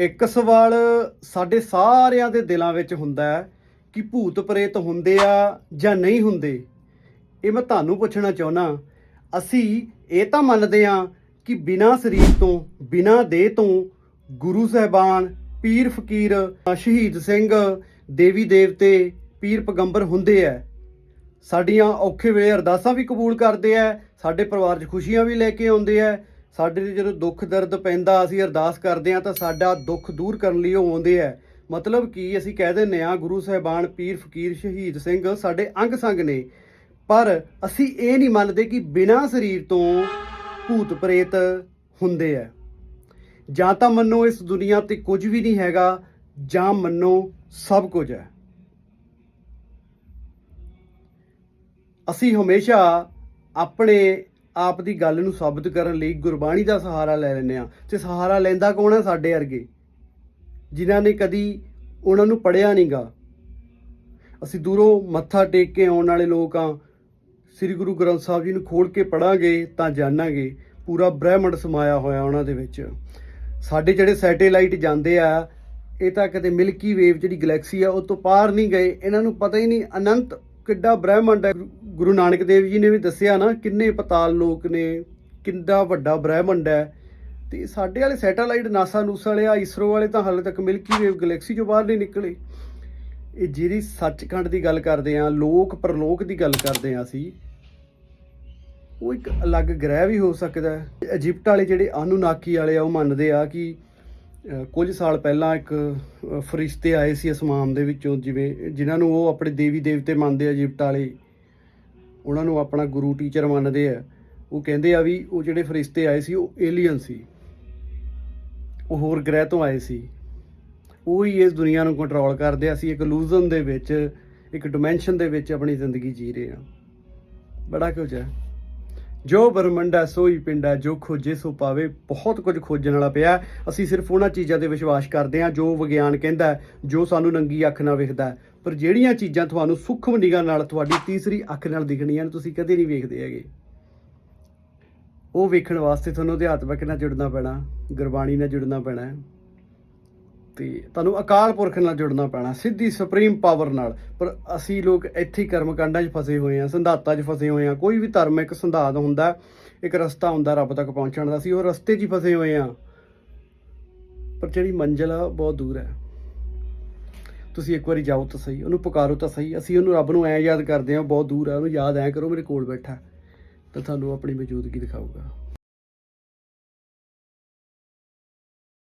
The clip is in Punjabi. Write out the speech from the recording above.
ਇੱਕ ਸਵਾਲ ਸਾਡੇ ਸਾਰਿਆਂ ਦੇ ਦਿਲਾਂ ਵਿੱਚ ਹੁੰਦਾ ਹੈ ਕਿ ਭੂਤ ਪ੍ਰੇਤ ਹੁੰਦੇ ਆ ਜਾਂ ਨਹੀਂ ਹੁੰਦੇ। ਇਹ ਮੈਂ ਤੁਹਾਨੂੰ ਪੁੱਛਣਾ ਚਾਹੁੰਦਾ ਅਸੀਂ ਇਹ ਤਾਂ ਮੰਨਦੇ ਆ ਕਿ ਬਿਨਾਂ ਸਰੀਰ ਤੋਂ, ਬਿਨਾਂ ਦੇਹ ਤੋਂ ਗੁਰੂ ਸਾਹਿਬਾਨ, ਪੀਰ ਫਕੀਰ, ਸ਼ਹੀਦ ਸਿੰਘ, ਦੇਵੀ ਦੇਵਤੇ, ਪੀਰ ਪੈਗੰਬਰ ਹੁੰਦੇ ਆ। ਸਾਡੀਆਂ ਔਖੇ ਵੇਲੇ ਅਰਦਾਸਾਂ ਵੀ ਕਬੂਲ ਕਰਦੇ ਆ, ਸਾਡੇ ਪਰਿਵਾਰ 'ਚ ਖੁਸ਼ੀਆਂ ਵੀ ਲੈ ਕੇ ਆਉਂਦੇ ਆ ਸਾਡੇ ਤੇ ਜਦੋਂ ਦੁੱਖ ਦਰਦ ਪੈਂਦਾ, ਅਸੀਂ ਅਰਦਾਸ ਕਰਦੇ ਆ ਤਾਂ ਸਾਡਾ ਦੁੱਖ ਦੂਰ ਕਰਨ ਲਈ ਉਹ ਆਉਂਦੇ ਆ। ਮਤਲਬ ਕੀ ਅਸੀਂ ਕਹਿ ਦਿੰਦੇ ਆ ਗੁਰੂ ਸਾਹਿਬਾਨ ਪੀਰ ਫਕੀਰ ਸ਼ਹੀਦ ਸਿੰਘ ਸਾਡੇ ਅੰਗ ਸੰਗ ਨੇ। ਪਰ ਅਸੀਂ ਇਹ ਨਹੀਂ ਮੰਨਦੇ ਕਿ ਬਿਨਾਂ ਸਰੀਰ ਤੋਂ ਭੂਤ ਪ੍ਰੇਤ ਹੁੰਦੇ ਆ। ਜਾਂ ਤਾਂ ਮੰਨੋ ਇਸ ਦੁਨੀਆ ਤੇ ਕੁਝ ਵੀ ਨਹੀਂ ਹੈਗਾ, ਜਾਂ ਮੰਨੋ ਸਭ ਕੁਝ ਹੈ। ਅਸੀਂ ਹਮੇਸ਼ਾ ਆਪਣੇ ਆਪ ਦੀ ਗੱਲ ਨੂੰ ਸਾਬਤ ਕਰਨ ਲਈ ਗੁਰਬਾਣੀ ਦਾ ਸਹਾਰਾ ਲੈ ਲੈਂਦੇ ਆ ਤੇ ਸਹਾਰਾ ਲੈਂਦਾ ਕੌਣ ਹੈ ਸਾਡੇ ਵਰਗੇ? ਜਿਨ੍ਹਾਂ ਨੇ ਕਦੀ ਉਹਨਾਂ ਨੂੰ ਪੜਿਆ ਨਹੀਂਗਾ। ਅਸੀਂ ਦੂਰੋਂ ਮੱਥਾ ਟੇਕ ਕੇ ਆਉਣ ਵਾਲੇ ਲੋਕ ਆ ਸ੍ਰੀ ਗੁਰੂ ਗ੍ਰੰਥ ਸਾਹਿਬ ਜੀ ਨੂੰ ਖੋਲ ਕੇ ਪੜਾਂਗੇ ਤਾਂ ਜਾਣਾਂਗੇ। ਪੂਰਾ ਬ੍ਰਹਿਮੰਡ ਸਮਾਇਆ ਹੋਇਆ ਉਹਨਾਂ ਦੇ ਵਿੱਚ। ਸਾਡੇ ਜਿਹੜੇ ਸੈਟੇਲਾਈਟ ਜਾਂਦੇ ਆ, ਇਹ ਤਾਂ ਕਦੇ ਮਿਲਕੀ ਵੇਵ ਜਿਹੜੀ ਗੈਲੈਕਸੀ ਆ, ਉਹ ਤੋਂ ਪਾਰ ਨਹੀਂ ਗਏ। ਇਹਨਾਂ ਨੂੰ ਪਤਾ ਹੀ ਨਹੀਂ ਅਨੰਤ ਕਿੱਡਾ ਬ੍ਰਹਿਮੰਡ ਹੈ। ਗੁਰੂ ਨਾਨਕ ਦੇਵ ਜੀ ਨੇ ਵੀ ਦੱਸਿਆ ਨਾ, ਕਿੰਨੇ ਪਤਾਲ ਲੋਕ ਨੇ, ਕਿੰਨਾ ਵੱਡਾ ਬ੍ਰਹਿਮੰਡ ਹੈ। ਤੇ ਸਾਡੇ ਵਾਲੇ ਸੈਟੇਲਾਈਟ ਨਾਸਾ ਨੂਸ ਵਾਲੇ ਆ, ਇਸਰੋ ਵਾਲੇ ਤਾਂ ਹਾਲੇ ਤੱਕ ਮਿਲਕੀ ਵੇਵ ਗੈਲੈਕਸੀ ਚੋਂ ਬਾਹਰ ਨਹੀਂ ਨਿਕਲੇ। ਇਹ ਜਿਹੜੀ ਸੱਚਖੰਡ ਦੀ ਗੱਲ ਕਰਦੇ ਆ, ਲੋਕ ਪਰਲੋਕ ਦੀ ਗੱਲ ਕਰਦੇ ਆ ਅਸੀਂ, ਉਹ ਇੱਕ ਅਲੱਗ ਗ੍ਰਹਿ ਵੀ ਹੋ ਸਕਦਾ ਹੈ। ਇਜਿਪਟ ਵਾਲੇ ਜਿਹੜੇ ਅਨੁਨਾਕੀ ਵਾਲੇ ਆ, ਉਹ ਮੰਨਦੇ ਆ ਕਿ ਕੁਝ ਸਾਲ ਪਹਿਲਾਂ ਇੱਕ ਫਰਿਸ਼ਤੇ ਆਏ ਸੀ ਅਸਮਾਨ ਦੇ ਵਿੱਚੋਂ, ਜਿਵੇਂ, ਜਿਨ੍ਹਾਂ ਨੂੰ ਉਹ ਆਪਣੇ ਦੇਵੀ ਦੇਵਤੇ ਮੰਨਦੇ ਆ, ਇਜਿਪਟ ਵਾਲੇ। ਉਹਨਾਂ ਨੂੰ ਆਪਣਾ ਗੁਰੂ ਟੀਚਰ ਮੰਨਦੇ ਆ। ਉਹ ਕਹਿੰਦੇ ਆ ਵੀ ਉਹ ਜਿਹੜੇ ਫਰਿਸ਼ਤੇ ਆਏ ਸੀ, ਉਹ ਏਲੀਅਨ ਸੀ। ਉਹ ਹੋਰ ਗ੍ਰਹਿ ਤੋਂ ਆਏ ਸੀ। ਉਹ ਹੀ ਇਸ ਦੁਨੀਆ ਨੂੰ ਕੰਟਰੋਲ ਕਰਦੇ ਆ। ਅਸੀਂ ਇੱਕ ਇਲੂਜ਼ਨ ਦੇ ਵਿੱਚ, ਇੱਕ ਡਿਮੈਂਸ਼ਨ ਦੇ ਵਿੱਚ ਆਪਣੀ ਜ਼ਿੰਦਗੀ ਜੀ ਰਹੇ ਹਾਂ ਬੜਾ ਕੁਝ ਹੈ ਜੋ ਬਰਮੰਡਾ ਸੋਈ ਪਿੰਡਾ ਜੋ ਖੋਜੇ, ਸੋ ਪਾਵੇ। ਬਹੁਤ ਕੁਝ ਖੋਜਣ ਵਾਲਾ ਪਿਆ। ਅਸੀਂ ਸਿਰਫ ਉਹਨਾਂ ਚੀਜ਼ਾਂ ਤੇ ਵਿਸ਼ਵਾਸ ਕਰਦੇ ਹਾਂ ਜੋ ਵਿਗਿਆਨ ਕਹਿੰਦਾ, ਜੋ ਸਾਨੂੰ ਨੰਗੀ ਅੱਖ ਨਾਲ ਵੇਖਦਾ ਪਰ ਜਿਹੜੀਆਂ ਚੀਜ਼ਾਂ ਤੁਹਾਨੂੰ ਸੂਖਮ ਨਿਗਾਹ ਨਾਲ ਤੁਹਾਡੀ ਤੀਸਰੀ ਅੱਖ ਨਾਲ ਦਿਖਣੀਆਂ ਨੇ, ਤੁਸੀਂ ਕਦੇ ਨਹੀਂ ਵੇਖਦੇ ਹੈਗੇ। ਉਹ ਵੇਖਣ ਵਾਸਤੇ ਤੁਹਾਨੂੰ ਅਧਿਆਤਮਿਕ ਨਾਲ ਜੁੜਨਾ ਪੈਣਾ, ਗੁਰਬਾਣੀ ਨਾਲ ਜੁੜਨਾ ਪੈਣਾ ਹੈ। ਤੇ ਤੁਹਾਨੂੰ ਅਕਾਲ ਪੁਰਖ ਨਾਲ ਜੁੜਨਾ ਪੈਣਾ, ਸਿੱਧੀ ਸੁਪਰੀਮ ਪਾਵਰ ਨਾਲ। ਪਰ ਅਸੀਂ ਲੋਕ ਇੱਥੇ ਹੀ ਕਰਮਕਾਂਡਾਂ 'ਚ ਫਸੇ ਹੋਏ ਆ ਸੰਧਾਤਾਂ 'ਚ ਫਸੇ ਹੋਏ ਆ ਕੋਈ ਵੀ ਧਰਮ ਇੱਕ ਸੰਧਾਤ ਹੁੰਦਾ, ਇੱਕ ਰਸਤਾ ਹੁੰਦਾ ਰੱਬ ਤੱਕ ਪਹੁੰਚਣ ਦਾ, ਅਸੀਂ ਉਹ ਰਸਤੇ 'ਚ ਹੀ ਫਸੇ ਹੋਏ ਆ ਪਰ ਜਿਹੜੀ ਮੰਜ਼ਿਲ ਆ ਬਹੁਤ ਦੂਰ ਹੈ। ਤੁਸੀਂ ਇੱਕ ਵਾਰੀ ਜਾਓ ਤਾਂ ਸਹੀ, ਉਹਨੂੰ ਪੁਕਾਰੋ ਤਾਂ ਸਹੀ। ਅਸੀਂ ਉਹਨੂੰ ਰੱਬ ਨੂੰ ਐ ਯਾਦ ਕਰਦੇ ਆ ਬਹੁਤ ਦੂਰ ਹੈ ਉਹਨੂੰ ਯਾਦ ਐ ਕਰੋ ਮੇਰੇ ਕੋਲ ਬੈਠਾ। ਤਾਂ ਤੁਹਾਨੂੰ ਆਪਣੀ ਮੌਜੂਦਗੀ ਦਿਖਾਊਗਾ।